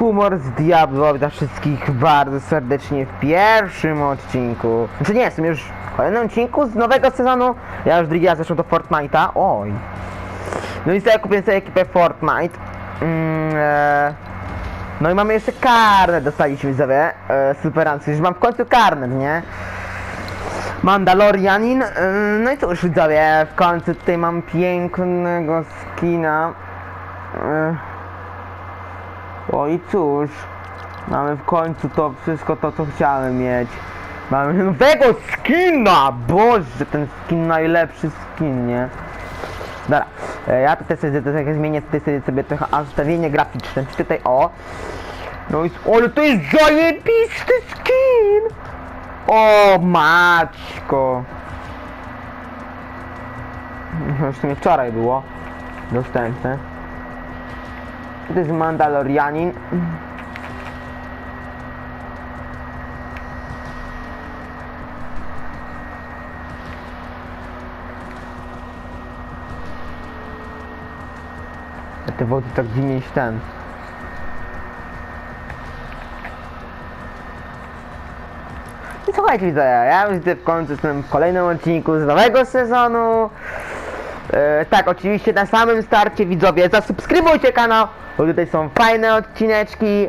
humor z Diablo dla wszystkich bardzo serdecznie w pierwszym odcinku. Znaczy nie, jestem już w kolejnym odcinku z nowego sezonu. Ja już drugi raz zeszłem do Fortnite'a. Oj. No i sobie kupiłem sobie ekipę Fortnite. Mm, e, no i mamy jeszcze karnet dostaliśmy widzowie. E, super już mam w końcu karnet, nie? Mandalorianin. e, No i cóż widzowie, w końcu tutaj mam pięknego skina. E, o i cóż, mamy w końcu to wszystko to co chciałem mieć. Mamy nowego skina! Boże, ten skin najlepszy skin, nie? Dobra, e, ja tutaj sobie trochę zmienię tutaj sobie, trochę ustawienie graficzne. Tutaj o. No i ale to jest zajebisty skin! O maćko! Już sumie wczoraj było dostępne. To jest Mandalorianin. A te wody tak dziwnie się ten. I słuchajcie widzę, ja już w końcu jestem w kolejnym odcinku z nowego sezonu. E, tak, oczywiście na samym starcie widzowie, zasubskrybujcie kanał, bo tutaj są fajne odcineczki.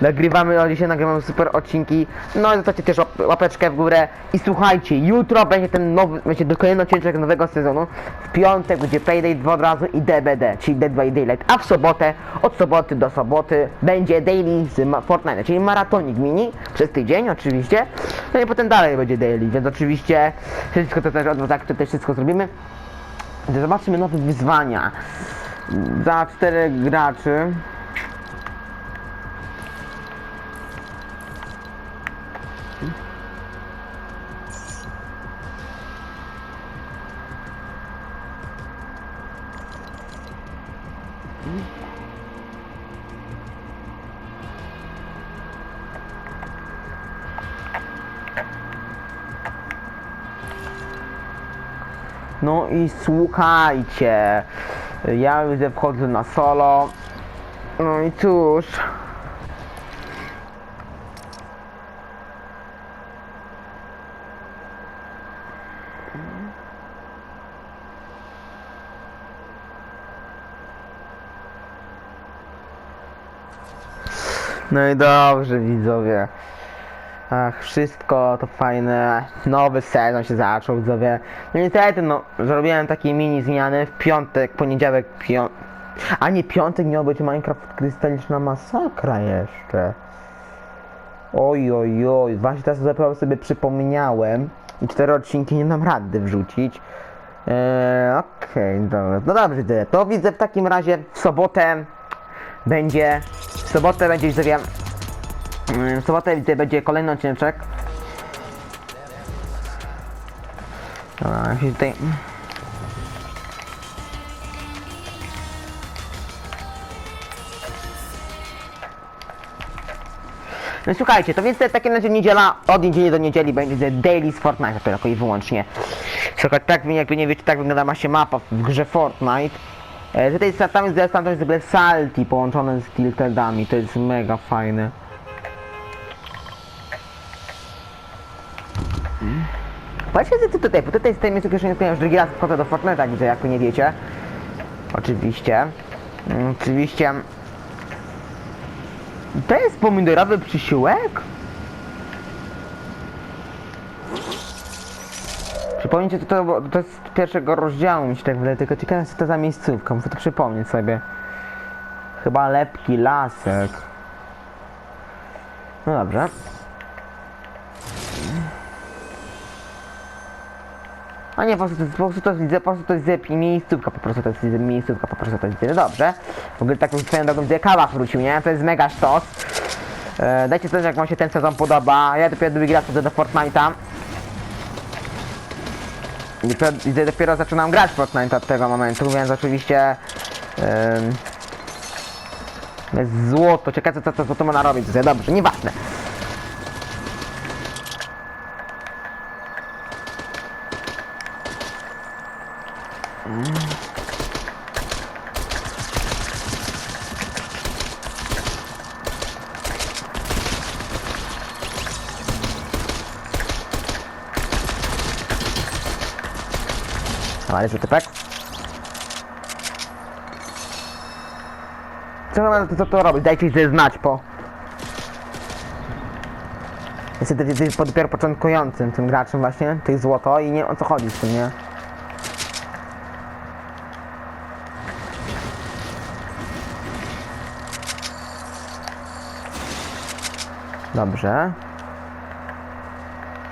Nagrywamy, dzisiaj nagrywamy super odcinki. No i zostawcie też łap- łapeczkę w górę. I słuchajcie, jutro będzie ten nowy, będzie kolejny odcinek nowego sezonu. W piątek będzie Payday 2 od razu i DBD, czyli Dead by Daylight. A w sobotę, od soboty do soboty będzie Daily z Fortnite, czyli maratonik mini przez tydzień oczywiście. No i potem dalej będzie Daily, więc oczywiście wszystko to też od tak to też wszystko zrobimy. Zobaczymy nowe wyzwania. Za czterech graczy. No i słuchajcie, ja już wchodzę na solo. No i cóż. No i dobrze widzowie. Ach, wszystko to fajne. Nowy sezon się zaczął, widzowie. No niestety, no, zrobiłem takie mini zmiany w piątek, poniedziałek, pią... A nie, piątek miał być Minecraft krystaliczna masakra jeszcze. Oj, oj, oj, właśnie teraz sobie przypomniałem i cztery odcinki nie dam rady wrzucić. Eee, okej, dobra. No dobrze. To widzę w takim razie w sobotę będzie, w sobotę będzie, Mm, W sobotę widzę będzie kolejny odcinek. Dobra, się tutaj... No słuchajcie, to więc to takie razie niedziela, od niedzieli do niedzieli będzie daily z Fortnite tylko i wyłącznie. Słuchaj, tak jakby nie wiecie, tak wygląda się mapa w grze Fortnite. E, tutaj tam jest, tam jest w ogóle salty połączone z tiltedami, to jest mega fajne. Właśnie co tutaj, bo tutaj z tej miejscu kieszeni już drugi raz wchodzę do Fortnite'a, że jak nie wiecie. Oczywiście. Mm, Oczywiście. To jest pomidorowy przysiłek? Przypomnijcie, to, to, to jest z pierwszego rozdziału, mi się tak wydaje, tylko ciekawe co to za miejscówka, muszę to przypomnieć sobie. Chyba lepki lasek. No dobrze. A nie, po prostu, po prostu to widzę, po prostu to jest miejscówka, po prostu to jest miejscówka, po prostu to jest no dobrze. W ogóle tak swoją drogą widzę kawach wrócił, nie? To jest mega sztos. E, dajcie znać jak wam się ten sezon podoba. Ja dopiero drugi raz chodzę do Fortnite'a. Dopiero, widzę, dopiero zaczynam grać w Fortnite od tego momentu, więc oczywiście... Jest złoto, ciekawe co, co, co to ma narobić, jest dobrze, nieważne. Ale rzuty, tak? Co to, co to robi? Dajcie sobie znać po... Po- dopiero początkującym tym graczem właśnie, tych złoto i nie o co chodzi z tym, nie? Dobrze.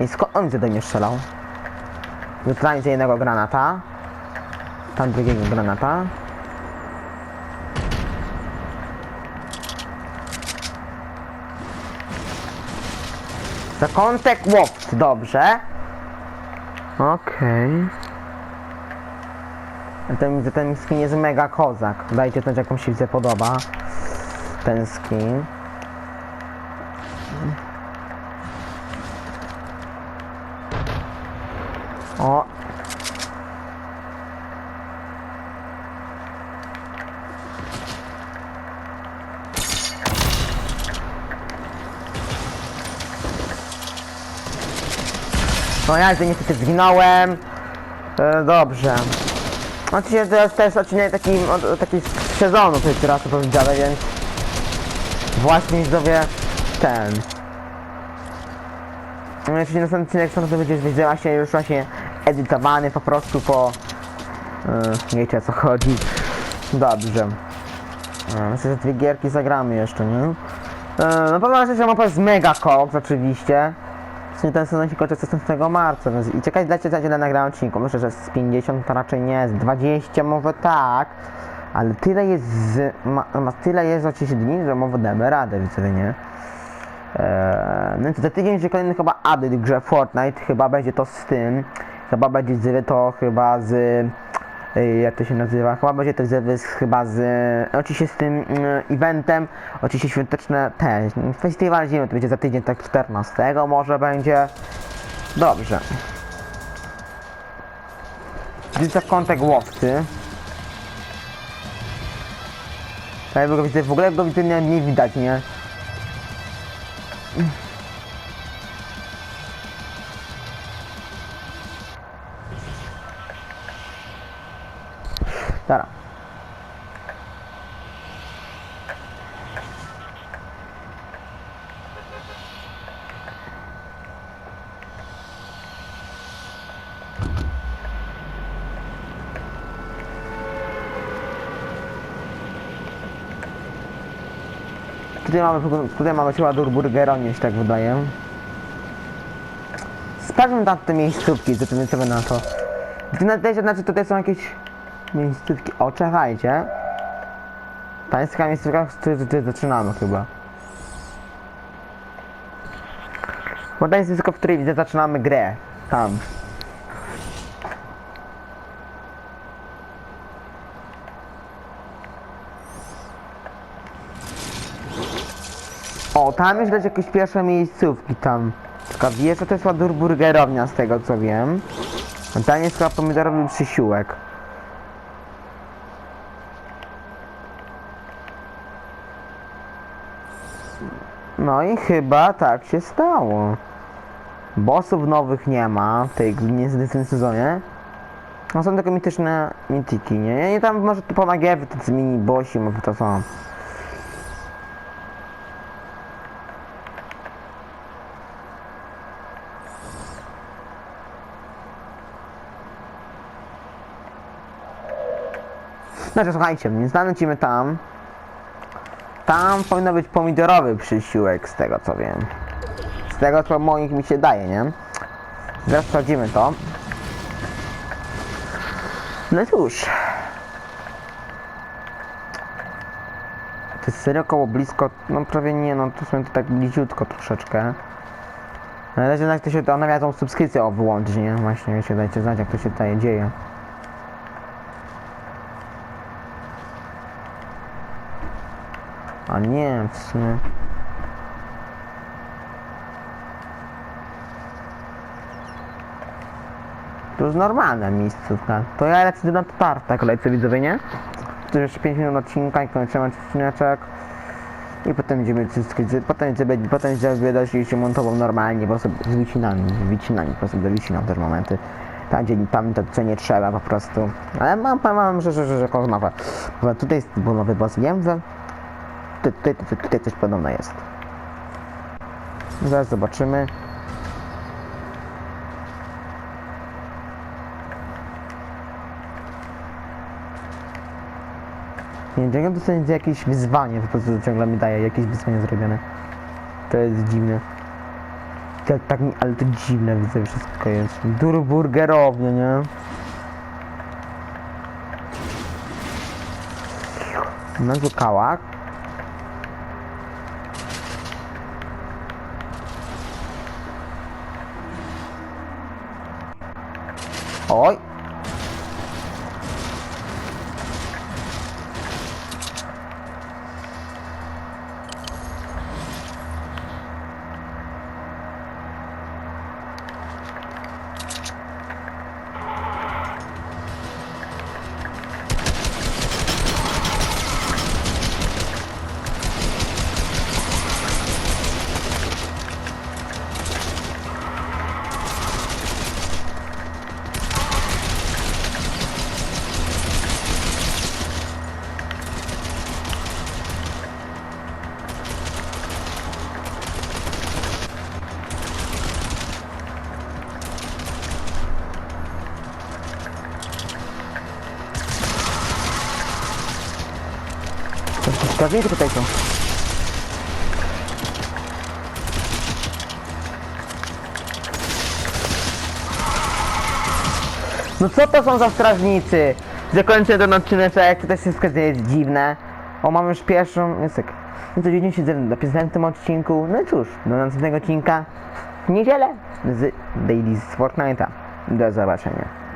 I skąd on do mnie strzelał? Wytranie z jednego granata. Tam drugiego granata. Zakątek łowcy, dobrze. Okej. Ten, ten skin jest mega kozak. Dajcie znać jak mi się widzę podoba. Ten skin. O. No ja niestety zginąłem. E, dobrze. Oczywiście to jest też odcinek taki, od, taki z sezonu, który teraz to powiedziałem, więc właśnie widzowie ten. No oczywiście następny odcinek to będzie będzie właśnie już właśnie edytowany po prostu po... Yy, wiecie o co chodzi. Dobrze. E, Myślę, że dwie gierki zagramy jeszcze, nie? E, no pewno że mapa jest mega koks oczywiście. Czyli ten sezon się kończy 16 marca, więc i czekać dajcie znać ile nagrałem odcinku. Myślę, że z 50 to raczej nie, z 20 może tak. Ale tyle jest z, ma, ma tyle jest oczywiście dni, że może damy radę, widzę, nie? Eee, no to za tydzień będzie kolejny chyba update w grze Fortnite, chyba będzie to z tym, chyba będzie z, to chyba z, ej, jak to się nazywa, chyba będzie to z, z chyba z, oczywiście z tym mm, eventem, oczywiście świąteczne też, festiwal zimy to będzie za tydzień, tak 14 może będzie, dobrze. Widzę kątek łowcy. Tak, go widzę, w ogóle go widzę nie, nie widać, nie? Dobra. Tutaj mamy, tutaj mamy chyba burgera, nie się tak wydaje. Sprawdźmy tam te miejscówki, zobaczymy to. Gdy na tej znaczy tutaj są jakieś miejscówki. O, czekajcie. Pańska miejscówka, której zaczynamy chyba. Bo jest miejscówka, w której widzę zaczynamy grę. Tam. O, tam już widać jakieś pierwsze miejscówki tam. Taka wiesz, to jest ładur burgerownia z tego co wiem. A tam jest chyba pomidorowy przysiłek. No i chyba tak się stało. Bossów nowych nie ma w tej w tym sezonie. No są tylko mityczne mitiki, nie? I tam może tu pomagiewy, tacy mini bossi, może to są. Znaczy słuchajcie, więc lecimy tam. Tam powinno być pomidorowy przysiłek z tego co wiem. Z tego co moich mi się daje, nie? Zaraz sprawdzimy to. No cóż. To jest serio koło blisko, no prawie nie, no to są to tak bliziutko troszeczkę. No ale jednak to się, ona miała tą subskrypcję o wyłączyć, nie? Właśnie, wiecie, dajcie znać jak to się tutaj dzieje. A nie, w sumie. To jest normalna miejscówka. To ja lecę na tarta kolejce widzowie, nie? To jeszcze 5 minut odcinka i kończymy odcineczek. I potem będziemy cyskać- potem będzie, potem będzie się montował normalnie, po prostu z wycinami, z wycinami, po prostu do wycinam też momenty. Tam, gdzie, tam to, co nie trzeba po prostu. Ale mam, mam, mam że, że, że, że nowe. Tutaj jest nowy boss, wiem, że tutaj, tutaj, tutaj, coś podobno jest. Zaraz zobaczymy. Nie wiem, to jest jakieś wyzwanie, po prostu ciągle mi daje jakieś wyzwanie zrobione. To jest dziwne. Tak, tak, mi- ale to dziwne widzę wszystko jest. Durburgerownie, nie? Nazwy kałak. Oj! Strażnicy tutaj są. No co to są za strażnicy? Zakończę ten odcinek, to też wszystko jest dziwne. O, mamy już pierwszą... Jest tak. No to dziwnie się w tym odcinku. No i cóż, do następnego odcinka w niedzielę z Daily z Fortnite'a. Do zobaczenia.